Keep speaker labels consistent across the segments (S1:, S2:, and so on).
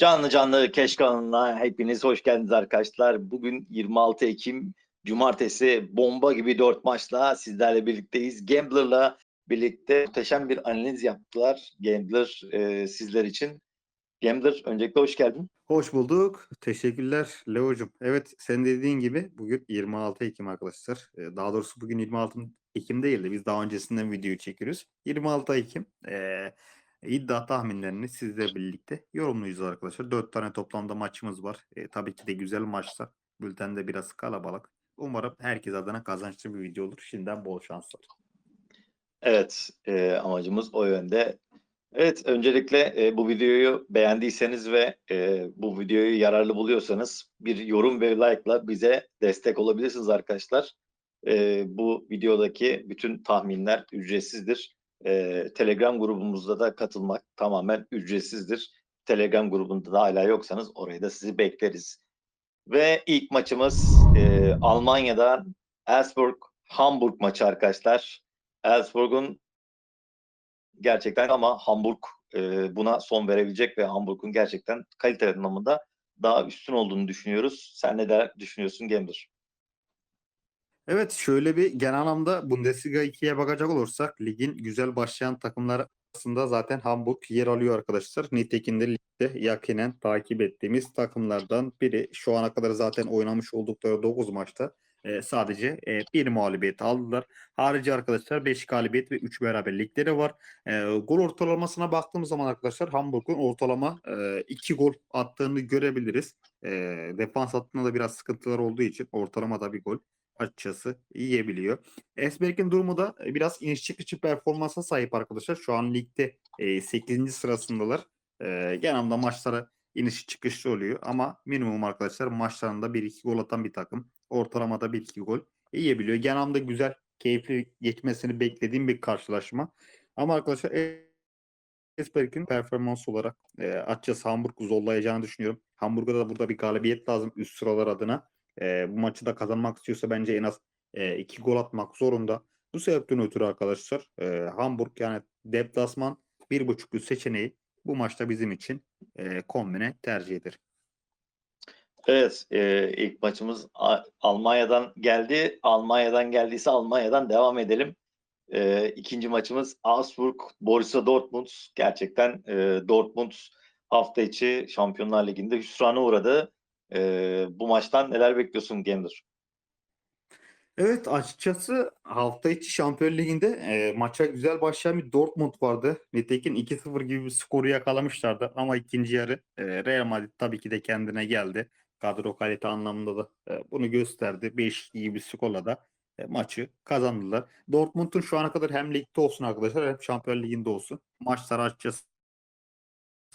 S1: Canlı canlı Keş kanalına hepiniz hoş geldiniz arkadaşlar. Bugün 26 Ekim Cumartesi bomba gibi 4 maçla sizlerle birlikteyiz. Gambler'la birlikte muhteşem bir analiz yaptılar. Gambler e, sizler için. Gambler öncelikle hoş geldin.
S2: Hoş bulduk. Teşekkürler Leo'cum. Evet sen dediğin gibi bugün 26 Ekim arkadaşlar. Ee, Daha doğrusu bugün 26 Ekim değil de biz daha öncesinden videoyu çekiyoruz. 26 Ekim ee, iddia tahminlerini sizle birlikte yorumlayacağız arkadaşlar. 4 tane toplamda maçımız var. Ee, tabii ki de güzel maçlar. Bültende biraz kalabalık. Umarım herkes adına kazançlı bir video olur. Şimdiden bol şanslar.
S1: Evet e, amacımız o yönde. Evet öncelikle e, bu videoyu beğendiyseniz ve e, bu videoyu yararlı buluyorsanız bir yorum ve like'la bize destek olabilirsiniz arkadaşlar. E, bu videodaki bütün tahminler ücretsizdir. E, Telegram grubumuzda da katılmak tamamen ücretsizdir. Telegram grubunda da hala yoksanız oraya da sizi bekleriz. Ve ilk maçımız e, Almanya'dan Elfsborg Hamburg maçı arkadaşlar. Elfsborg'un gerçekten ama Hamburg e, buna son verebilecek ve Hamburg'un gerçekten kalite anlamında daha üstün olduğunu düşünüyoruz. Sen ne der, düşünüyorsun Gambler?
S2: Evet şöyle bir genel anlamda Bundesliga 2'ye bakacak olursak ligin güzel başlayan takımlar arasında zaten Hamburg yer alıyor arkadaşlar. Nitekim de ligde yakinen takip ettiğimiz takımlardan biri. Şu ana kadar zaten oynamış oldukları 9 maçta e, sadece e, bir mağlubiyet aldılar. Harici arkadaşlar 5 galibiyet ve 3 beraberlikleri var. E, gol ortalamasına baktığımız zaman arkadaşlar Hamburg'un ortalama 2 gol attığını görebiliriz. E, defans hattında da biraz sıkıntılar olduğu için ortalamada bir gol açıkçası yiyebiliyor. Esberg'in durumu da e, biraz iniş çıkıcı performansa sahip arkadaşlar. Şu an ligde e, 8. sırasındalar. E, genelde maçlara iniş çıkışlı oluyor ama minimum arkadaşlar maçlarında 1-2 gol atan bir takım. Ortalamada 1-2 gol yiyebiliyor. Genelde güzel, keyifli geçmesini beklediğim bir karşılaşma. Ama arkadaşlar Esberg'in performans olarak e, açıkçası Hamburg zorlayacağını düşünüyorum. Hamburg'a da burada bir galibiyet lazım üst sıralar adına. E, bu maçı da kazanmak istiyorsa bence en az 2 gol atmak zorunda. Bu sebepten ötürü arkadaşlar e, Hamburg yani deplasman 1.5 üst seçeneği bu maçta bizim için e, kombine tercihidir.
S1: Evet, e, ilk maçımız Almanya'dan geldi. Almanya'dan geldiyse Almanya'dan devam edelim. E, ikinci maçımız Augsburg, Borussia Dortmund. Gerçekten e, Dortmund hafta içi Şampiyonlar Ligi'nde hüsrana uğradı. E, bu maçtan neler bekliyorsun Gambler?
S2: Evet açıkçası hafta içi Şampiyon Ligi'nde e, maça güzel başlayan bir Dortmund vardı. Nitekim 2-0 gibi bir skoru yakalamışlardı ama ikinci yarı e, Real Madrid tabii ki de kendine geldi. Kadro kalite anlamında da e, bunu gösterdi. 5 gibi bir skorla da e, maçı kazandılar. Dortmund'un şu ana kadar hem ligde olsun arkadaşlar hem Şampiyon Ligi'nde olsun. Maçlar açıkçası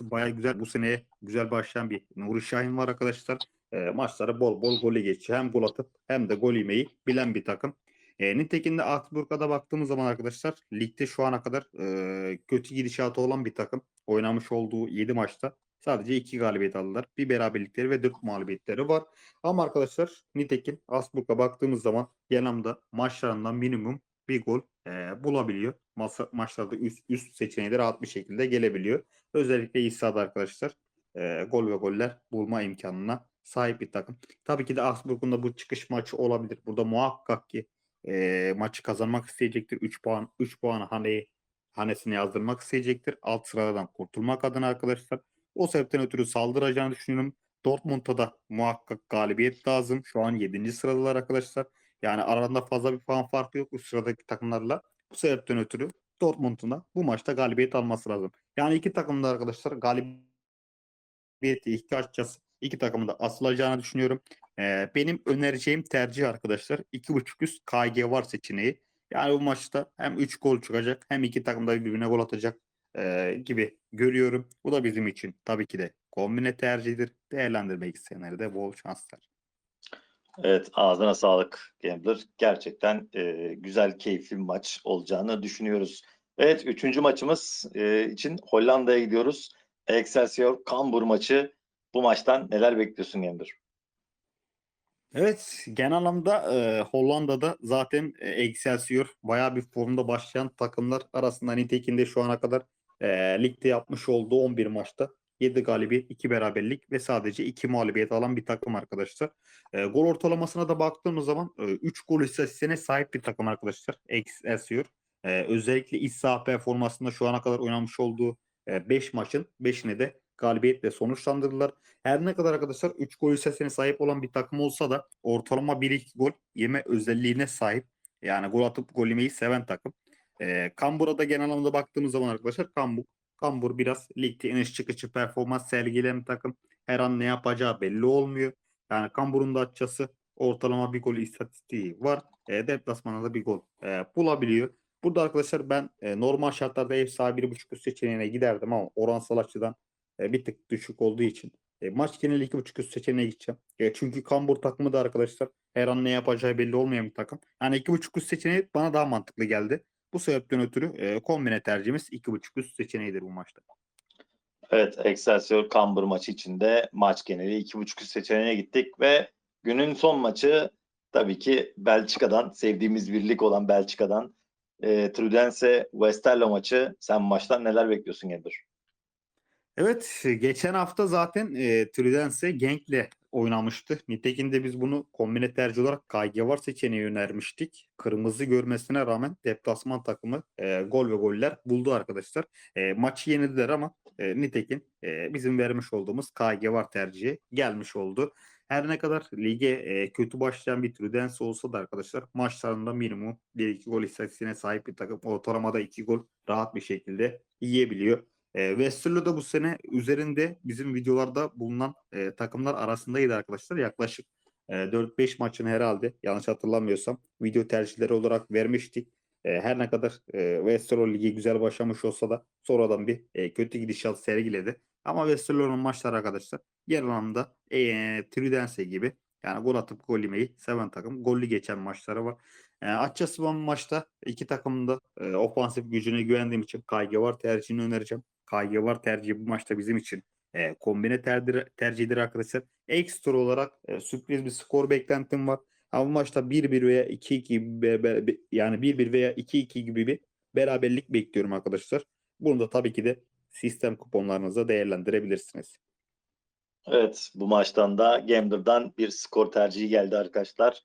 S2: baya güzel. Bu seneye güzel başlayan bir Nuri Şahin var arkadaşlar e, maçları bol bol golü geçiyor. Hem gol atıp hem de gol yemeyi bilen bir takım. E, nitekim de Augsburg'a da baktığımız zaman arkadaşlar ligde şu ana kadar e, kötü gidişatı olan bir takım. Oynamış olduğu 7 maçta sadece 2 galibiyet aldılar. Bir beraberlikleri ve 4 mağlubiyetleri var. Ama arkadaşlar nitekim Augsburg'a baktığımız zaman genelde maçlarından minimum bir gol e, bulabiliyor. Masa, maçlarda üst, üst seçeneği de rahat bir şekilde gelebiliyor. Özellikle İsa'da arkadaşlar e, gol ve goller bulma imkanına sahip bir takım. Tabii ki de Augsburg'un da bu çıkış maçı olabilir. Burada muhakkak ki e, maçı kazanmak isteyecektir. 3 puan 3 puanı haneye hanesine yazdırmak isteyecektir. Alt sıralardan kurtulmak adına arkadaşlar. O sebepten ötürü saldıracağını düşünüyorum. Dortmund'a da muhakkak galibiyet lazım. Şu an 7. sıradalar arkadaşlar. Yani aralarında fazla bir puan farkı yok üst sıradaki takımlarla. Bu sebepten ötürü Dortmund'un da bu maçta galibiyet alması lazım. Yani iki takım da arkadaşlar galibiyete ihtiyaç İki takımın da asılacağını düşünüyorum. Ee, benim önereceğim tercih arkadaşlar 2.5 üst KG var seçeneği. Yani bu maçta hem 3 gol çıkacak hem iki takım da birbirine gol atacak e, gibi görüyorum. Bu da bizim için tabii ki de kombine tercihidir. Değerlendirmek isteyenlere de bol şanslar.
S1: Evet ağzına sağlık Gambler. Gerçekten e, güzel, keyifli bir maç olacağını düşünüyoruz. Evet üçüncü maçımız e, için Hollanda'ya gidiyoruz. Excelsior Kambur maçı. Bu maçtan neler bekliyorsun Gambler?
S2: Evet, genel anlamda e, Hollanda'da zaten e, Excelsior bayağı bir formda başlayan takımlar arasında nitekim şu ana kadar e, ligde yapmış olduğu 11 maçta 7 galibiyet, 2 beraberlik ve sadece 2 mağlubiyet alan bir takım arkadaşlar. E, gol ortalamasına da baktığımız zaman 3 gol istatistiğine sahip bir takım arkadaşlar. Excelsior. E, özellikle iç saha performansında şu ana kadar oynamış olduğu 5 maçın 5'ine de galibiyetle sonuçlandırdılar. Her ne kadar arkadaşlar 3 gol istatistiğine sahip olan bir takım olsa da ortalama 1-2 gol yeme özelliğine sahip. Yani gol atıp gol yemeyi seven takım. E, Kambur'a genel anlamda baktığımız zaman arkadaşlar Kambur, Kambur biraz ligde iniş çıkıcı performans sergileyen takım. Her an ne yapacağı belli olmuyor. Yani Kambur'un da açıkçası ortalama bir gol istatistiği var. E, deplasmanda da bir gol e, bulabiliyor. Burada arkadaşlar ben e, normal şartlarda ev sahibi 1.5 üst seçeneğine giderdim ama oransal açıdan e, bir tık düşük olduğu için e, maç geneli 2.5 üst seçeneğine gideceğim. E, çünkü Kambur takımı da arkadaşlar her an ne yapacağı belli olmayan bir takım. Yani 2.5 üst seçeneği bana daha mantıklı geldi. Bu sebepten ötürü e, kombine tercihimiz 2.5 üst seçeneğidir bu maçta.
S1: Evet, Excelsior Cambur maçı içinde maç geneli 2.5 üst seçeneğine gittik ve günün son maçı tabii ki Belçika'dan, sevdiğimiz bir lig olan Belçika'dan e, Trudense Westerlo maçı. Sen maçtan neler bekliyorsun Gedir?
S2: Evet, geçen hafta zaten e, Tridense Genk'le oynamıştı. Nitekim de biz bunu kombine tercih olarak KG seçeneği önermiştik. Kırmızı görmesine rağmen deplasman takımı e, gol ve goller buldu arkadaşlar. E, maçı yenildiler ama e, nitekim e, bizim vermiş olduğumuz KG var tercihi gelmiş oldu. Her ne kadar lige e, kötü başlayan bir Tridense olsa da arkadaşlar maçlarında minimum 1-2 gol istatistiğine sahip bir takım. Ortalamada 2 gol rahat bir şekilde yiyebiliyor. E, Westerlo da bu sene üzerinde bizim videolarda bulunan e, takımlar arasındaydı arkadaşlar. Yaklaşık e, 4-5 maçını herhalde yanlış hatırlamıyorsam video tercihleri olarak vermiştik. E, her ne kadar e, Westerlo ligi güzel başlamış olsa da sonradan bir e, kötü gidişat sergiledi. Ama Westerlo'nun maçları arkadaşlar genel anlamda e, Tridense gibi yani gol atıp gol yemeyi seven takım. Gollü geçen maçları var. E, açıkçası ben maçta iki takımın da e, ofansif gücüne güvendiğim için KG var tercihini önereceğim. KG var tercihi bu maçta bizim için e, kombine tercih, tercihidir arkadaşlar. Ekstra olarak e, sürpriz bir skor beklentim var. Ama maçta 1-1 veya 2-2 gibi be- be- yani 1-1 veya 2-2 gibi bir beraberlik bekliyorum arkadaşlar. Bunu da tabii ki de sistem kuponlarınızda değerlendirebilirsiniz.
S1: Evet, bu maçtan da Gambler'dan bir skor tercihi geldi arkadaşlar.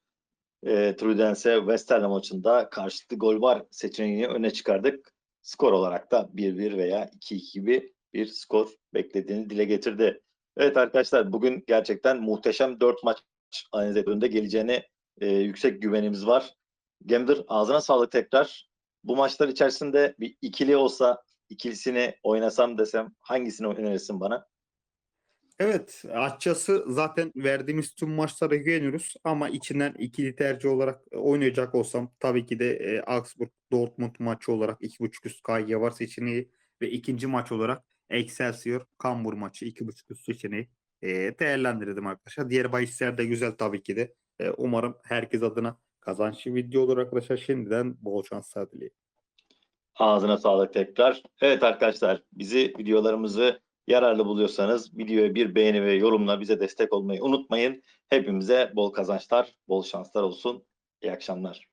S1: E, Trudense Westerlo maçında karşılıklı gol var seçeneğini öne çıkardık. Skor olarak da 1-1 veya 2-2 gibi bir skor beklediğini dile getirdi. Evet arkadaşlar bugün gerçekten muhteşem 4 maç analiz önünde geleceğine e, yüksek güvenimiz var. Gambler ağzına sağlık tekrar. Bu maçlar içerisinde bir ikili olsa ikilisini oynasam desem hangisini önerirsin bana?
S2: Evet, açıkçası zaten verdiğimiz tüm maçlara güveniyoruz ama içinden ikili tercih olarak e, oynayacak olsam tabii ki de e, Augsburg Dortmund maçı olarak 2.5 üst KG var seçeneği ve ikinci maç olarak Excelsior Kambur maçı 2.5 üst seçeneği e, değerlendirdim arkadaşlar. Diğer bahisler de güzel tabii ki de. E, umarım herkes adına kazançlı video olur arkadaşlar. Şimdiden bol şanslar dileyim.
S1: Ağzına sağlık tekrar. Evet arkadaşlar bizi videolarımızı yararlı buluyorsanız videoya bir beğeni ve yorumla bize destek olmayı unutmayın. Hepimize bol kazançlar, bol şanslar olsun. İyi akşamlar.